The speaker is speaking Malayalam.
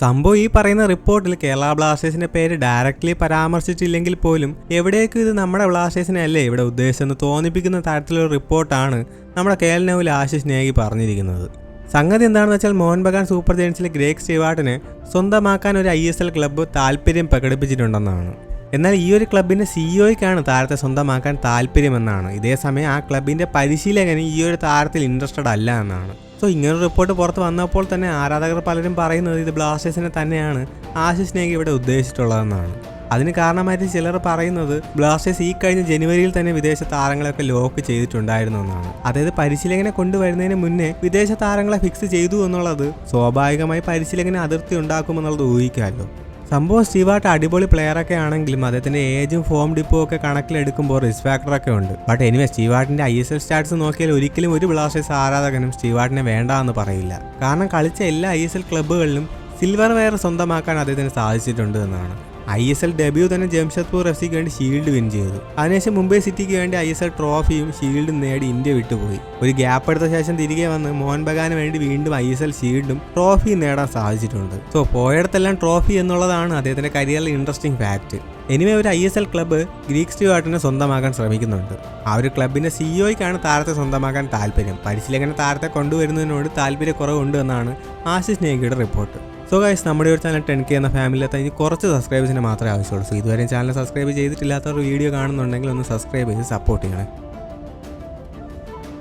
സംഭവം ഈ പറയുന്ന റിപ്പോർട്ടിൽ കേരള ബ്ലാസ്റ്റേഴ്സിന്റെ പേര് ഡയറക്റ്റ്ലി പരാമർശിച്ചില്ലെങ്കിൽ പോലും എവിടേക്കും ഇത് നമ്മുടെ ബ്ലാസ്റ്റേഴ്സിനെ അല്ലേ ഇവിടെ ഉദ്ദേശിച്ചെന്ന് തോന്നിപ്പിക്കുന്ന തരത്തിലുള്ള റിപ്പോർട്ടാണ് നമ്മുടെ കെ എൽ നൗവിൽ ആശിഷ് നേഗി പറഞ്ഞിരിക്കുന്നത്. സംഗതി എന്താണെന്ന് വെച്ചാൽ മോഹൻ ബഗാൻ സൂപ്പർ ജയൻസിലെ ഗ്രേക്ക് സ്റ്റീവാർട്ടിന് സ്വന്തമാക്കാൻ ഒരു ഐ എസ് എൽ ക്ലബ്ബ് താല്പര്യം പ്രകടിപ്പിച്ചിട്ടുണ്ടെന്നാണ്. എന്നാൽ ഈ ഒരു ക്ലബിന്റെ സിഇഒയ്ക്കാണ് താരത്തെ സ്വന്തമാക്കാൻ താല്പര്യമെന്നാണ്. ഇതേസമയം ആ ക്ലബിന്റെ പരിശീലകന് ഈ ഒരു താരത്തിൽ ഇൻട്രസ്റ്റഡ് അല്ല എന്നാണ്. സോ ഇങ്ങനൊരു റിപ്പോർട്ട് പുറത്ത് വന്നപ്പോൾ തന്നെ ആരാധകർ പലരും പറയുന്നത് ഇത് ബ്ലാസ്റ്റേഴ്സിനെ തന്നെയാണ് ആശിഷ് നേഗി ഇവിടെ ഉദ്ദേശിച്ചിട്ടുള്ളതെന്നാണ്. അതിന് കാരണമായിട്ട് ചിലർ പറയുന്നത് ബ്ലാസ്റ്റേഴ്സ് ഈ കഴിഞ്ഞ ജനുവരിയിൽ തന്നെ വിദേശ താരങ്ങളെയൊക്കെ ലോക്ക് ചെയ്തിട്ടുണ്ടായിരുന്നു എന്നാണ്. അതായത് പരിശീലകനെ കൊണ്ടുവരുന്നതിന് മുന്നേ വിദേശ താരങ്ങളെ ഫിക്സ് ചെയ്തു എന്നുള്ളത് സ്വാഭാവികമായി പരിശീലകന് അതിർത്തി ഉണ്ടാക്കുമെന്നുള്ളത് ഊഹിക്കാമല്ലോ. സംഭവം സ്റ്റീവാട്ട് അടിപൊളി പ്ലെയറൊക്കെ ആണെങ്കിലും അദ്ദേഹത്തിന്റെ ഏജും ഫോം ഡിപ്പോ ഒക്കെ കണക്കിലെടുക്കുമ്പോൾ റിസ്ക് ഫാക്ടറൊക്കെ ഉണ്ട്. ബട്ട് എനിവേ സ്റ്റീവാട്ടിന്റെ ഐ എസ് എൽ സ്റ്റാറ്റ്സ് നോക്കിയാൽ ഒരിക്കലും ഒരു ബ്ലാസ്റ്റേഴ്സ് ആരാധകനും സ്റ്റീവാട്ടിനെ വേണ്ട എന്ന് പറയില്ല. കാരണം കളിച്ച എല്ലാ ഐ എസ് എൽ ക്ലബ്ബുകളിലും സിൽവർ വെയർ സ്വന്തമാക്കാൻ അദ്ദേഹത്തിന് സാധിച്ചിട്ടുണ്ട് എന്നാണ്. ഐ എസ് എൽ ഡെബ്യൂ തന്നെ ജംഷഡ്പൂർ എഫ് സിക്ക് വേണ്ടി ഷീൽഡ് വിൻ ചെയ്തു. അതിനുശേഷം മുംബൈ സിറ്റിക്ക് വേണ്ടി ഐ എസ് എൽ ട്രോഫിയും ഷീൽഡും നേടി ഇന്ത്യ വിട്ടുപോയി. ഒരു ഗ്യാപ്പ് എടുത്ത ശേഷം തിരികെ വന്ന് മോഹൻ ബഗാന് വേണ്ടി വീണ്ടും ഐ എസ് എൽ ഷീൽഡും ട്രോഫിയും നേടാൻ സാധിച്ചിട്ടുണ്ട്. സോ പോയിടത്തെല്ലാം ട്രോഫി എന്നുള്ളതാണ് അദ്ദേഹത്തിന്റെ കരിയറിലെ ഇൻട്രസ്റ്റിംഗ് ഫാക്ട് എനിവേ ഒരു I S L club Greek സ്റ്റുവാർട്ടിനെ സ്വന്തമാക്കാൻ ശ്രമിക്കുന്നുണ്ട്. ആ ഒരു ക്ലബിന്റെ സിഇഒയ്ക്കാണ് താരത്തെ സ്വന്തമാക്കാൻ താല്പര്യം. പരിശീലകനെ താരത്തെ കൊണ്ടുവരുന്നതിനോട് താല്പര്യക്കുറവുണ്ട് എന്നാണ് ആശിഷ് നേഗിയുടെ റിപ്പോർട്ട് സോ ഗൈസ് നമ്മുടെ ഒരു ചാനൽ ടെൻ കെ എന്ന ഫാമിലിയെത്താൻ ഇനി കുറച്ച് സബ്സ്ക്രൈബേഴ്സിന് മാത്രമേ ആവശ്യമുള്ളൂ. സോ ഇതുവരെ ചാനൽ സബ്സ്ക്രൈബ് ചെയ്തിട്ടില്ലാത്തവർ വീഡിയോ കാണുന്നുണ്ടെങ്കിൽ ഒന്ന് സബ്സ്ക്രൈബ് ചെയ്ത് സപ്പോർട്ട് ചെയ്യണേ.